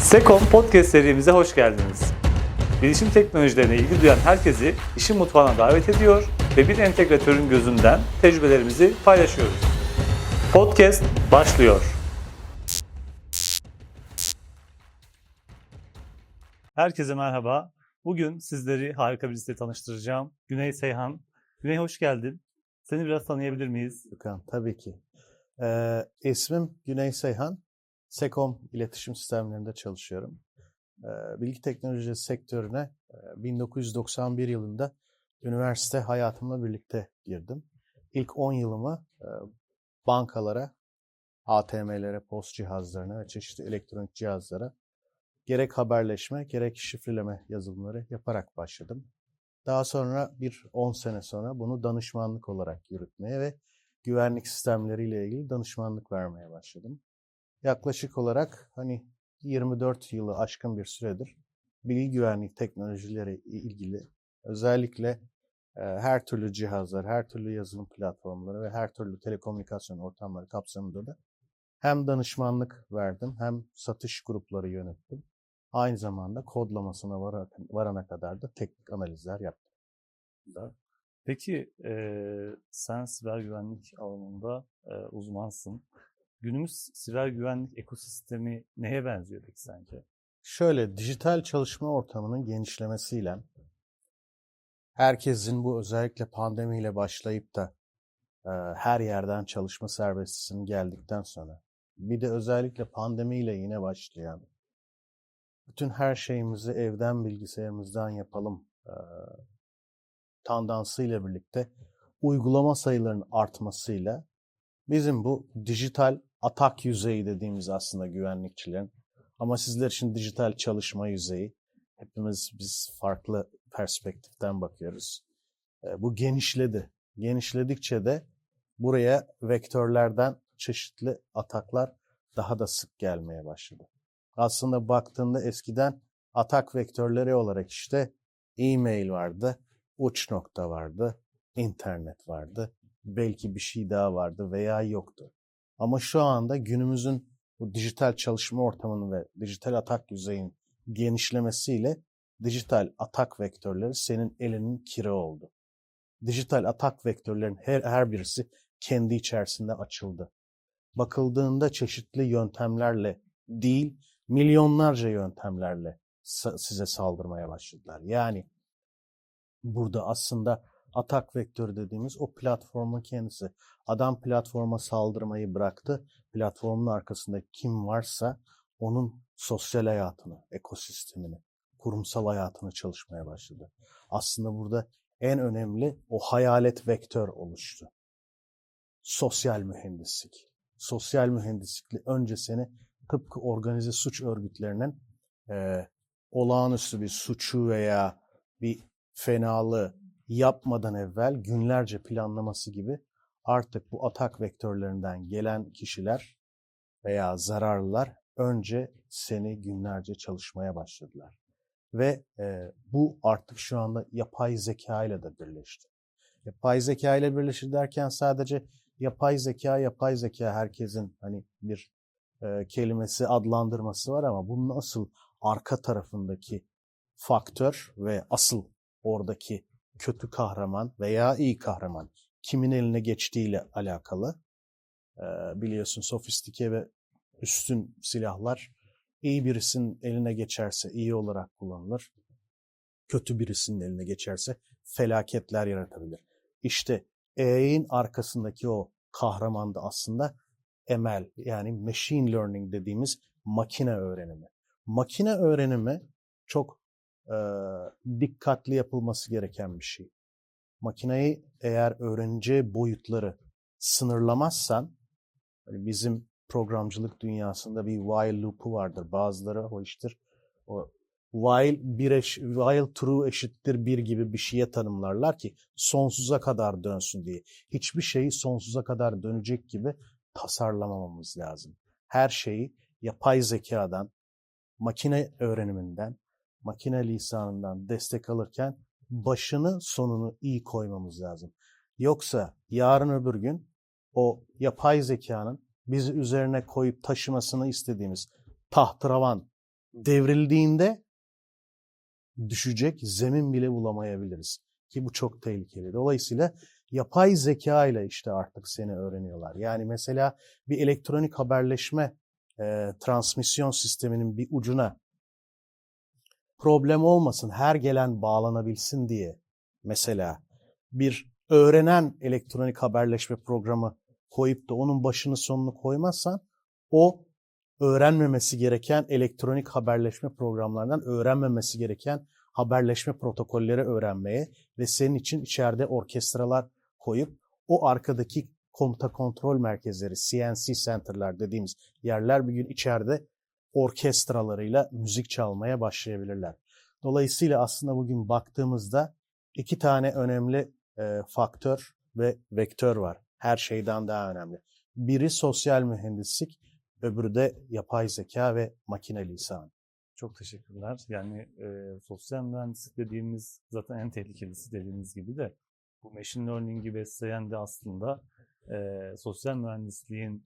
Sekom Podcast serimize hoş geldiniz. Bilişim teknolojilerine ilgi duyan herkesi işin mutfağına davet ediyor ve bir entegratörün gözünden tecrübelerimizi paylaşıyoruz. Podcast başlıyor. Herkese merhaba. Bugün sizleri harika bir liste tanıştıracağım. Güney Seyhan. Güney hoş geldin. Seni biraz tanıyabilir miyiz? Gökhan, tabii ki. Ee, ismim Güney Seyhan. Sekom iletişim sistemlerinde çalışıyorum. Bilgi teknoloji sektörüne e, 1991 yılında üniversite hayatımla birlikte girdim. İlk 10 yılımı bankalara, ATM'lere, post cihazlarına ve çeşitli elektronik cihazlara gerek haberleşme gerek şifreleme yazılımları yaparak başladım. Daha sonra bir 10 sene sonra bunu danışmanlık olarak yürütmeye ve güvenlik sistemleriyle ilgili danışmanlık vermeye başladım. Yaklaşık olarak hani 24 yılı aşkın bir süredir bilgi güvenlik teknolojileri ilgili özellikle e, her türlü cihazlar, her türlü yazılım platformları ve her türlü telekomünikasyon ortamları kapsamında da hem danışmanlık verdim hem satış grupları yönettim. Aynı zamanda kodlamasına vara- varana kadar da teknik analizler yaptım. Peki eee, sen siber güvenlik alanında eee, uzmansın. Günümüz siber güvenlik ekosistemi neye benziyor peki sence? Şöyle dijital çalışma ortamının genişlemesiyle herkesin bu özellikle pandemiyle başlayıp da e, her yerden çalışma serbestisinin geldikten sonra bir de özellikle pandemiyle yine başlayan bütün her şeyimizi evden bilgisayarımızdan yapalım e, tandansıyla birlikte uygulama sayılarının artmasıyla bizim bu dijital atak yüzeyi dediğimiz aslında güvenlikçilerin ama sizler için dijital çalışma yüzeyi hepimiz biz farklı perspektiften bakıyoruz. E, Bu genişledi. Genişledikçe de buraya vektörlerden çeşitli ataklar daha da sık gelmeye başladı. Aslında baktığında eskiden atak vektörleri olarak işte e-mail vardı, uç nokta vardı, internet vardı, belki bir şey daha vardı veya yoktu. Ama şu anda günümüzün bu dijital çalışma ortamının ve dijital atak yüzeyinin genişlemesiyle dijital atak vektörleri senin elinin kiri oldu. Dijital atak vektörlerin her, her birisi kendi içerisinde açıldı. Bakıldığında çeşitli yöntemlerle değil, milyonlarca yöntemlerle size saldırmaya başladılar. Yani burada aslında atak vektörü dediğimiz o platformun kendisi. Adam platforma saldırmayı bıraktı. Platformun arkasında kim varsa onun sosyal hayatını, ekosistemini, kurumsal hayatını çalışmaya başladı. Aslında burada en önemli o hayalet vektör oluştu. Sosyal mühendislik. Sosyal mühendislikle önce seni tıpkı organize suç örgütlerinin e, olağanüstü bir suçu veya bir fenalığı yapmadan evvel günlerce planlaması gibi artık bu atak vektörlerinden gelen kişiler veya zararlılar önce seni günlerce çalışmaya başladılar. Ve e, bu artık şu anda yapay zeka ile de birleşti. Yapay zeka ile birleşir derken sadece yapay zeka, yapay zeka herkesin hani bir e, kelimesi, adlandırması var ama bunun asıl arka tarafındaki faktör ve asıl oradaki kötü kahraman veya iyi kahraman kimin eline geçtiğiyle alakalı. Biliyorsun sofistike ve üstün silahlar iyi birisinin eline geçerse iyi olarak kullanılır. Kötü birisinin eline geçerse felaketler yaratabilir. İşte AI'nin arkasındaki o kahraman da aslında ML yani machine learning dediğimiz makine öğrenimi. Makine öğrenimi çok e, dikkatli yapılması gereken bir şey. Makineyi eğer öğreneceği boyutları sınırlamazsan, hani bizim programcılık dünyasında bir while loop'u vardır. Bazıları o iştir. O while bir eş, while true eşittir bir gibi bir şeye tanımlarlar ki sonsuza kadar dönsün diye. Hiçbir şeyi sonsuza kadar dönecek gibi tasarlamamamız lazım. Her şeyi yapay zekadan, makine öğreniminden, makine lisanından destek alırken başını sonunu iyi koymamız lazım. Yoksa yarın öbür gün o yapay zekanın bizi üzerine koyup taşımasını istediğimiz tahtıravan devrildiğinde düşecek zemin bile bulamayabiliriz. Ki bu çok tehlikeli. Dolayısıyla yapay zeka ile işte artık seni öğreniyorlar. Yani mesela bir elektronik haberleşme e, transmisyon sisteminin bir ucuna problem olmasın, her gelen bağlanabilsin diye mesela bir öğrenen elektronik haberleşme programı koyup da onun başını sonunu koymazsan o öğrenmemesi gereken elektronik haberleşme programlarından öğrenmemesi gereken haberleşme protokolleri öğrenmeye ve senin için içeride orkestralar koyup o arkadaki komuta kontrol merkezleri, CNC center'lar dediğimiz yerler bir gün içeride orkestralarıyla müzik çalmaya başlayabilirler. Dolayısıyla aslında bugün baktığımızda iki tane önemli e, faktör ve vektör var. Her şeyden daha önemli. Biri sosyal mühendislik, öbürü de yapay zeka ve makine lisanı. Çok teşekkürler. Yani e, sosyal mühendislik dediğimiz zaten en tehlikelisi dediğiniz gibi de bu machine learning'i besleyen de aslında e, sosyal mühendisliğin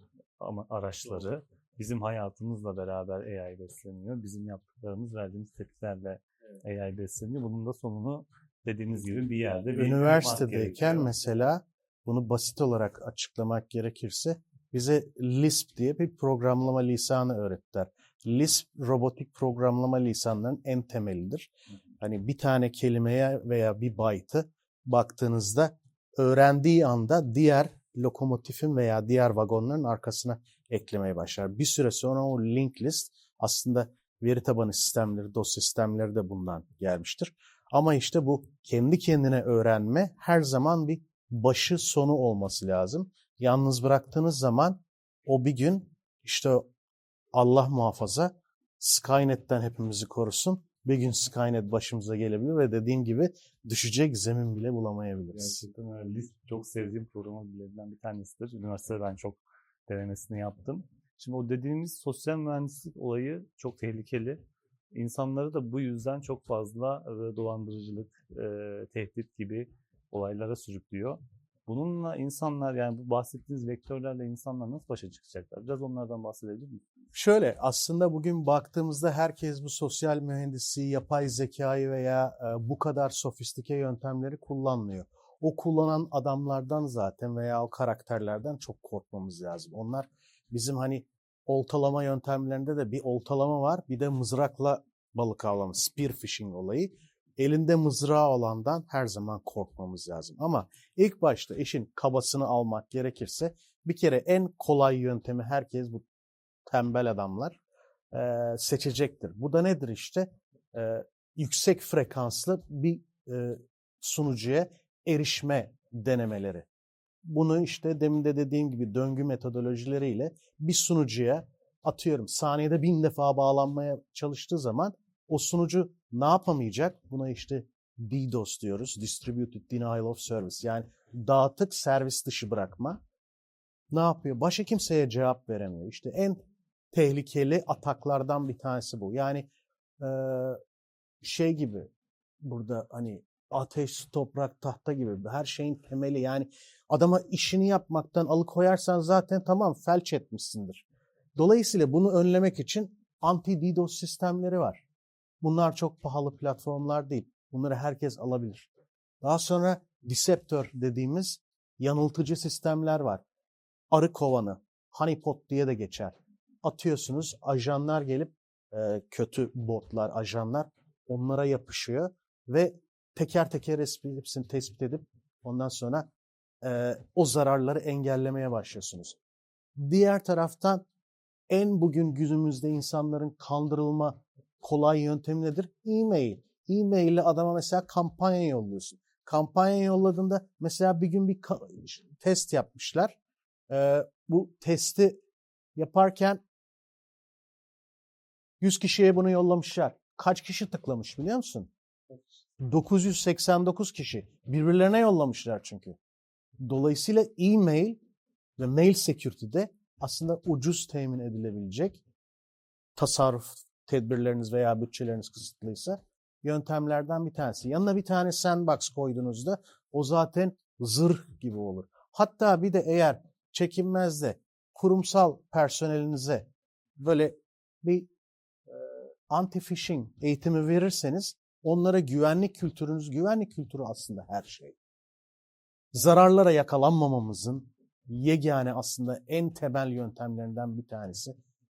araçları bizim hayatımızla beraber AI besleniyor. Bizim yaptıklarımız, verdiğimiz tepkilerle AI besleniyor. Bunun da sonunu dediğiniz gibi bir yerde bir bulmak Üniversitedeyken mesela bunu basit olarak açıklamak gerekirse bize Lisp diye bir programlama lisanı öğrettiler. Lisp robotik programlama lisanlarının en temelidir. Hani bir tane kelimeye veya bir byte'ı baktığınızda öğrendiği anda diğer lokomotifin veya diğer vagonların arkasına eklemeye başlar. Bir süre sonra o linked list aslında veri tabanı sistemleri, dosya sistemleri de bundan gelmiştir. Ama işte bu kendi kendine öğrenme her zaman bir başı sonu olması lazım. Yalnız bıraktığınız zaman o bir gün işte Allah muhafaza Skynet'ten hepimizi korusun. Bir gün Skynet başımıza gelebilir ve dediğim gibi düşecek zemin bile bulamayabiliriz. Gerçekten öyle. Lisp çok sevdiğim program dillerinden bir tanesidir. Üniversitede ben çok denemesini yaptım. Şimdi o dediğimiz sosyal mühendislik olayı çok tehlikeli. İnsanları da bu yüzden çok fazla dolandırıcılık, e, tehdit gibi olaylara sürüklüyor. Bununla insanlar yani bu bahsettiğiniz vektörlerle insanlar nasıl başa çıkacaklar? Biraz onlardan bahsedebilir misiniz? Şöyle aslında bugün baktığımızda herkes bu sosyal mühendisliği, yapay zekayı veya bu kadar sofistike yöntemleri kullanmıyor. O kullanan adamlardan zaten veya o karakterlerden çok korkmamız lazım. Onlar bizim hani oltalama yöntemlerinde de bir oltalama var, bir de mızrakla balık avlama, spear fishing olayı. Elinde mızrağı olandan her zaman korkmamız lazım. Ama ilk başta işin kabasını almak gerekirse bir kere en kolay yöntemi herkes bu tembel adamlar e, seçecektir. Bu da nedir işte? E, yüksek frekanslı bir e, sunucuya erişme denemeleri. Bunu işte demin de dediğim gibi döngü metodolojileriyle bir sunucuya atıyorum saniyede bin defa bağlanmaya çalıştığı zaman o sunucu ne yapamayacak? Buna işte DDoS diyoruz. Distributed Denial of Service. Yani dağıtık servis dışı bırakma. Ne yapıyor? Başka kimseye cevap veremiyor. İşte en tehlikeli ataklardan bir tanesi bu. Yani şey gibi burada hani ateş, toprak, tahta gibi her şeyin temeli. Yani adama işini yapmaktan alıkoyarsan zaten tamam felç etmişsindir. Dolayısıyla bunu önlemek için anti-DDoS sistemleri var. Bunlar çok pahalı platformlar değil. Bunları herkes alabilir. Daha sonra Deceptor dediğimiz yanıltıcı sistemler var. Arı kovanı, honeypot diye de geçer. Atıyorsunuz, ajanlar gelip kötü botlar, ajanlar onlara yapışıyor ve teker teker hepsini tespit edip ondan sonra e, o zararları engellemeye başlıyorsunuz. Diğer taraftan en bugün günümüzde insanların kandırılma kolay yöntemi nedir? E-mail. E-mail ile adama mesela kampanya yolluyorsun. Kampanya yolladığında mesela bir gün bir test yapmışlar. Ee, bu testi yaparken 100 kişiye bunu yollamışlar. Kaç kişi tıklamış biliyor musun? 989 kişi. Birbirlerine yollamışlar çünkü. Dolayısıyla e-mail ve mail security'de aslında ucuz temin edilebilecek tasarruf tedbirleriniz veya bütçeleriniz kısıtlıysa yöntemlerden bir tanesi. Yanına bir tane sandbox koyduğunuzda o zaten zırh gibi olur. Hatta bir de eğer çekinmez de kurumsal personelinize böyle bir anti-phishing eğitimi verirseniz onlara güvenlik kültürünüz, güvenlik kültürü aslında her şey. Zararlara yakalanmamamızın yegane aslında en temel yöntemlerinden bir tanesi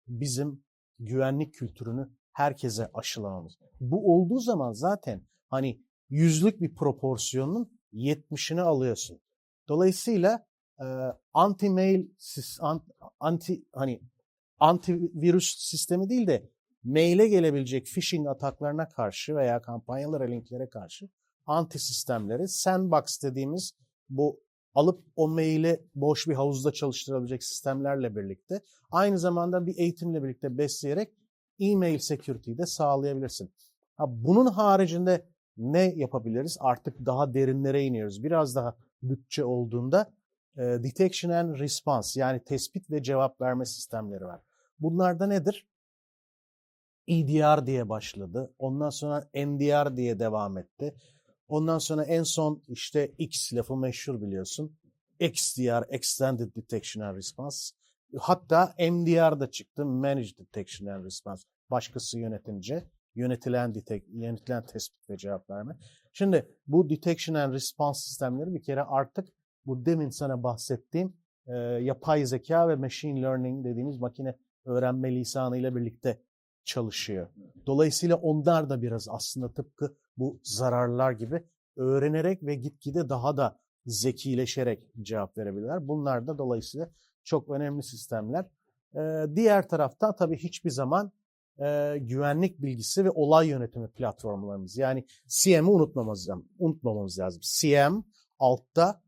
bizim güvenlik kültürünü herkese aşılamamız. Bu olduğu zaman zaten hani yüzlük bir proporsiyonun 70'ini alıyorsun. Dolayısıyla anti mail anti hani antivirüs sistemi değil de maile gelebilecek phishing ataklarına karşı veya kampanyalara linklere karşı anti sistemleri sandbox dediğimiz bu alıp o maili boş bir havuzda çalıştırabilecek sistemlerle birlikte aynı zamanda bir eğitimle birlikte besleyerek e-mail security'yi de sağlayabilirsin. Ha, bunun haricinde ne yapabiliriz? Artık daha derinlere iniyoruz. Biraz daha bütçe olduğunda e, detection and response yani tespit ve cevap verme sistemleri var. Bunlar da nedir? EDR diye başladı. Ondan sonra NDR diye devam etti. Ondan sonra en son işte X lafı meşhur biliyorsun. XDR, Extended Detection and Response. Hatta MDR da çıktı. Managed Detection and Response. Başkası yönetince yönetilen detect, yönetilen tespit ve cevap verme. Şimdi bu detection and response sistemleri bir kere artık bu demin sana bahsettiğim e, yapay zeka ve machine learning dediğimiz makine öğrenme lisanı ile birlikte çalışıyor. Dolayısıyla onlar da biraz aslında tıpkı bu zararlar gibi öğrenerek ve gitgide daha da zekileşerek cevap verebilirler. Bunlar da dolayısıyla çok önemli sistemler. Ee, diğer taraftan tabii hiçbir zaman e, güvenlik bilgisi ve olay yönetimi platformlarımız yani CM'i unutmamamız, unutmamamız lazım. CM altta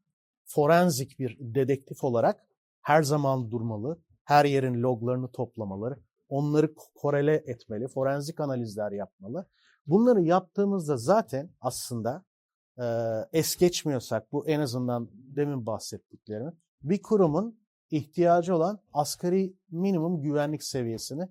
forenzik bir dedektif olarak her zaman durmalı, her yerin loglarını toplamaları, onları korele etmeli, forenzik analizler yapmalı. Bunları yaptığımızda zaten aslında e, es geçmiyorsak bu en azından demin bahsettiklerimi bir kurumun ihtiyacı olan asgari minimum güvenlik seviyesini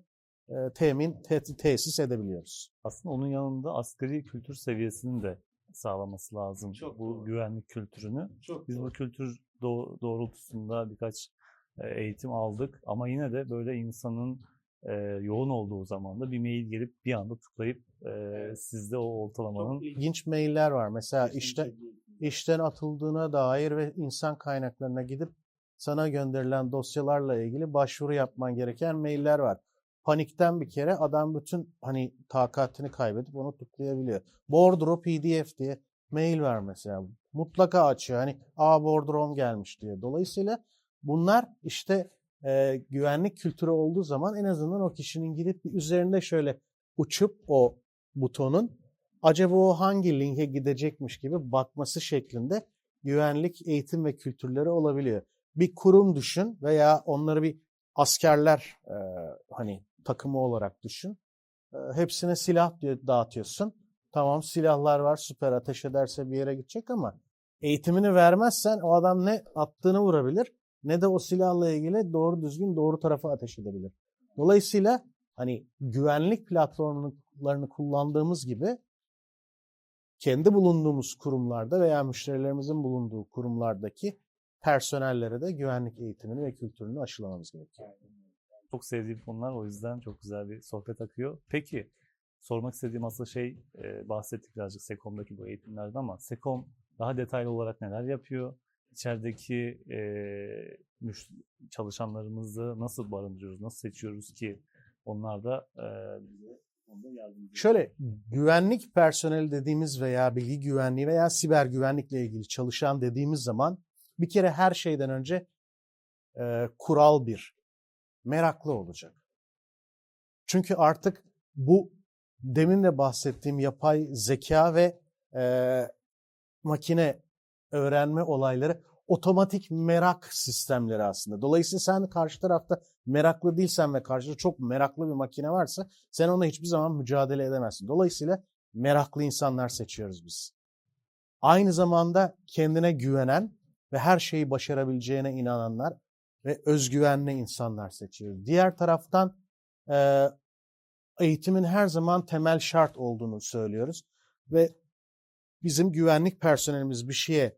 e, temin, te- tesis edebiliyoruz. Aslında onun yanında asgari kültür seviyesini de sağlaması lazım. Çok bu doğru. güvenlik kültürünü. Çok Biz bu kültür doğ- doğrultusunda birkaç e, eğitim aldık ama yine de böyle insanın e, yoğun olduğu zaman da bir mail gelip bir anda tıklayıp e, Evet. sizde o ortalamanın İlginç mailler var. Mesela işte işten atıldığına dair ve insan kaynaklarına gidip sana gönderilen dosyalarla ilgili başvuru yapman gereken mailler var. Panikten bir kere adam bütün hani takatini kaybedip onu tıklayabiliyor. Bordro PDF diye mail var mesela. Mutlaka açıyor. Hani a bordrom gelmiş diye. Dolayısıyla bunlar işte e, güvenlik kültürü olduğu zaman en azından o kişinin gidip üzerinde şöyle uçup o butonun acaba o hangi linke gidecekmiş gibi bakması şeklinde güvenlik eğitim ve kültürleri olabiliyor. Bir kurum düşün veya onları bir askerler e, hani takımı olarak düşün. E, hepsine silah dağıtıyorsun. Tamam silahlar var süper ateş ederse bir yere gidecek ama eğitimini vermezsen o adam ne attığını vurabilir ne de o silahla ilgili doğru düzgün doğru tarafa ateş edebilir. Dolayısıyla hani güvenlik platformlarını kullandığımız gibi kendi bulunduğumuz kurumlarda veya müşterilerimizin bulunduğu kurumlardaki personellere de güvenlik eğitimini ve kültürünü aşılamamız gerekiyor. çok sevdiğim konular o yüzden çok güzel bir sohbet akıyor. Peki sormak istediğim aslında şey bahsettik birazcık Sekom'daki bu eğitimlerden ama Sekom daha detaylı olarak neler yapıyor? İçerideki e, müş- çalışanlarımızı nasıl barındırıyoruz, nasıl seçiyoruz ki onlar da e, bize Şöyle güvenlik personeli dediğimiz veya bilgi güvenliği veya siber güvenlikle ilgili çalışan dediğimiz zaman bir kere her şeyden önce e, kural bir meraklı olacak. Çünkü artık bu demin de bahsettiğim yapay zeka ve e, makine öğrenme olayları otomatik merak sistemleri aslında. Dolayısıyla sen karşı tarafta meraklı değilsen ve karşıda çok meraklı bir makine varsa sen onunla hiçbir zaman mücadele edemezsin. Dolayısıyla meraklı insanlar seçiyoruz biz. Aynı zamanda kendine güvenen ve her şeyi başarabileceğine inananlar ve özgüvenli insanlar seçiyoruz. Diğer taraftan eğitimin her zaman temel şart olduğunu söylüyoruz ve bizim güvenlik personelimiz bir şeye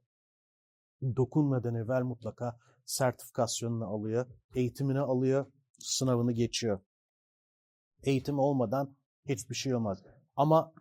dokunmadan evvel mutlaka sertifikasyonunu alıyor, eğitimini alıyor, sınavını geçiyor. Eğitim olmadan Hiçbir şey olmaz. Ama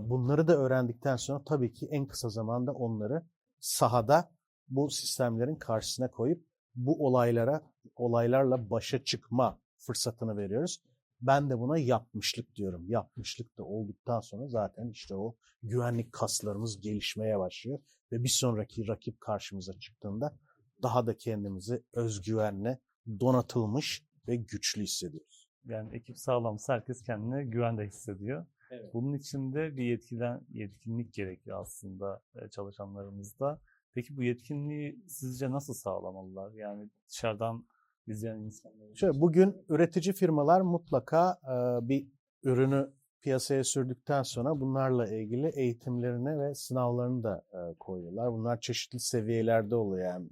bunları da öğrendikten sonra tabii ki en kısa zamanda onları sahada bu sistemlerin karşısına koyup bu olaylara olaylarla başa çıkma fırsatını veriyoruz. Ben de buna yapmışlık diyorum. Yapmışlık da olduktan sonra zaten işte o güvenlik kaslarımız gelişmeye başlıyor ve bir sonraki rakip karşımıza çıktığında daha da kendimizi özgüvenle donatılmış ve güçlü hissediyoruz. Yani ekip sağlamsa herkes kendine güvende hissediyor. Evet. Bunun için de bir yetkilen, yetkinlik gerekiyor aslında e, çalışanlarımızda. Peki bu yetkinliği sizce nasıl sağlamalılar? Yani dışarıdan izleyen insanlar. Şöyle bugün üretici firmalar mutlaka e, bir ürünü piyasaya sürdükten sonra bunlarla ilgili eğitimlerini ve sınavlarını da e, koyuyorlar. Bunlar çeşitli seviyelerde oluyor yani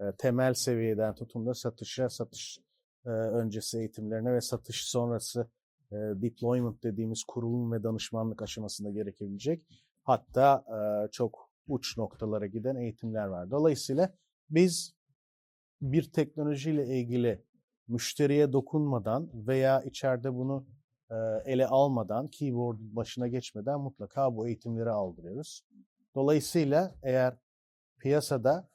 e, temel seviyeden tutun da satışa, satış e, öncesi eğitimlerine ve satış sonrası e, deployment dediğimiz kurulum ve danışmanlık aşamasında gerekebilecek hatta e, çok uç noktalara giden eğitimler var. Dolayısıyla biz bir teknolojiyle ilgili müşteriye dokunmadan veya içeride bunu ele almadan, keyboard başına geçmeden mutlaka bu eğitimleri aldırıyoruz. Dolayısıyla eğer piyasada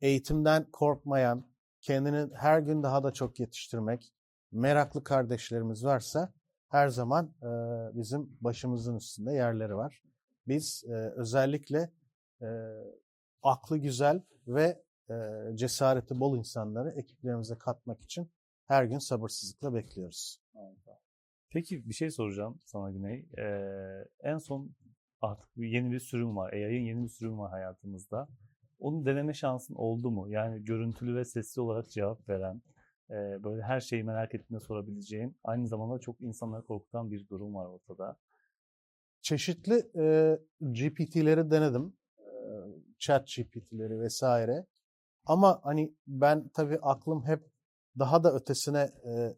eğitimden korkmayan, kendini her gün daha da çok yetiştirmek, meraklı kardeşlerimiz varsa her zaman e, bizim başımızın üstünde yerleri var. Biz e, özellikle e, aklı güzel ve e, cesareti bol insanları ekiplerimize katmak için her gün sabırsızlıkla bekliyoruz. Peki bir şey soracağım sana Güney. Ee, en son artık bir yeni bir sürüm var. AI'ın yeni bir sürüm var hayatımızda. Onu deneme şansın oldu mu? Yani görüntülü ve sesli olarak cevap veren, e, böyle her şeyi merak ettiğinde sorabileceğin, aynı zamanda çok insanları korkutan bir durum var ortada. Çeşitli e, GPT'leri denedim. E, chat GPT'leri vesaire. Ama hani ben tabii aklım hep daha da ötesine e,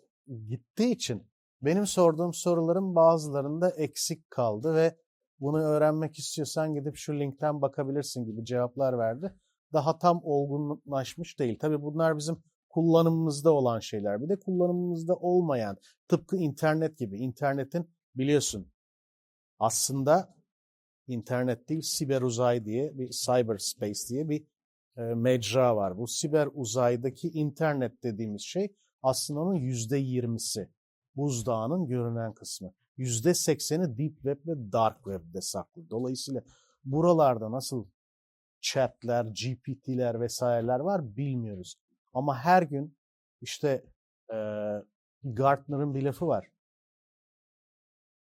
gittiği için benim sorduğum soruların bazılarında eksik kaldı ve bunu öğrenmek istiyorsan gidip şu linkten bakabilirsin gibi cevaplar verdi. Daha tam olgunlaşmış değil. Tabii bunlar bizim kullanımımızda olan şeyler. Bir de kullanımımızda olmayan tıpkı internet gibi. İnternetin biliyorsun aslında internet değil siber uzay diye bir cyberspace diye bir mecra var. Bu siber uzaydaki internet dediğimiz şey aslında onun yüzde yirmisi. Buzdağının görünen kısmı. Yüzde sekseni deep web ve dark web'de saklı. Dolayısıyla buralarda nasıl chatler, GPT'ler vesaireler var bilmiyoruz. Ama her gün işte e, Gartner'ın bir lafı var.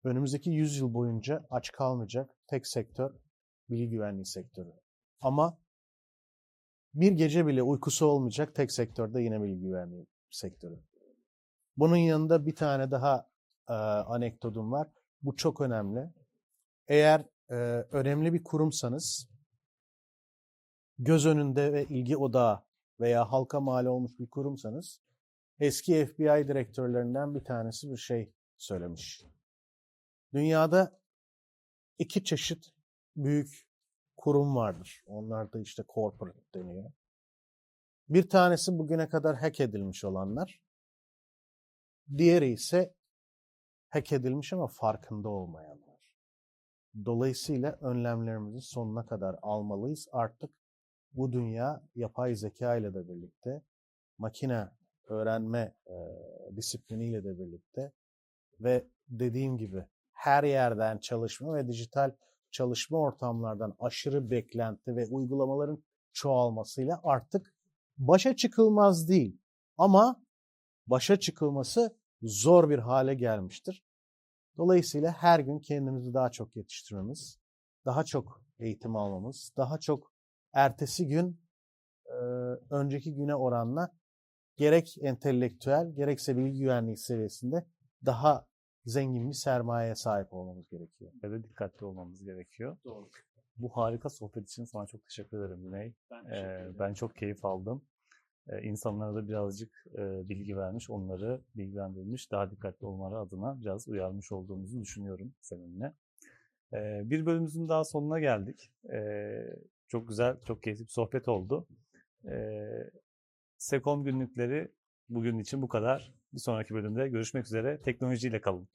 Önümüzdeki 100 yıl boyunca aç kalmayacak tek sektör bilgi güvenliği sektörü. Ama bir gece bile uykusu olmayacak tek sektörde yine bilgi güvenliği sektörü. Bunun yanında bir tane daha e, anekdotum var. Bu çok önemli. Eğer e, önemli bir kurumsanız, göz önünde ve ilgi odağı veya halka mal olmuş bir kurumsanız, eski FBI direktörlerinden bir tanesi bir şey söylemiş. Dünyada iki çeşit büyük kurum vardır. Onlar da işte corporate deniyor. Bir tanesi bugüne kadar hack edilmiş olanlar. Diğeri ise hack edilmiş ama farkında olmayanlar. Dolayısıyla önlemlerimizi sonuna kadar almalıyız. Artık bu dünya yapay zeka ile de birlikte, makine öğrenme e, disipliniyle de birlikte ve dediğim gibi her yerden çalışma ve dijital çalışma ortamlardan aşırı beklenti ve uygulamaların çoğalmasıyla artık başa çıkılmaz değil. Ama başa çıkılması zor bir hale gelmiştir. Dolayısıyla her gün kendimizi daha çok yetiştirmemiz, daha çok eğitim almamız, daha çok ertesi gün önceki güne oranla gerek entelektüel gerekse bilgi güvenliği seviyesinde daha zengin bir sermayeye sahip olmamız gerekiyor. Ve de dikkatli olmamız gerekiyor. Doğru. Bu harika sohbet için sana çok teşekkür ederim Güney. Ben, Ee, ben çok keyif aldım. Ee, insanlara da birazcık e, bilgi vermiş, onları bilgilendirmiş, daha dikkatli olmaları adına biraz uyarmış olduğumuzu düşünüyorum seninle. Ee, bir bölümümüzün daha sonuna geldik. Ee, çok güzel, çok keyifli bir sohbet oldu. Ee, Sekom günlükleri bugün için bu kadar. Bir sonraki bölümde görüşmek üzere. Teknolojiyle kalın.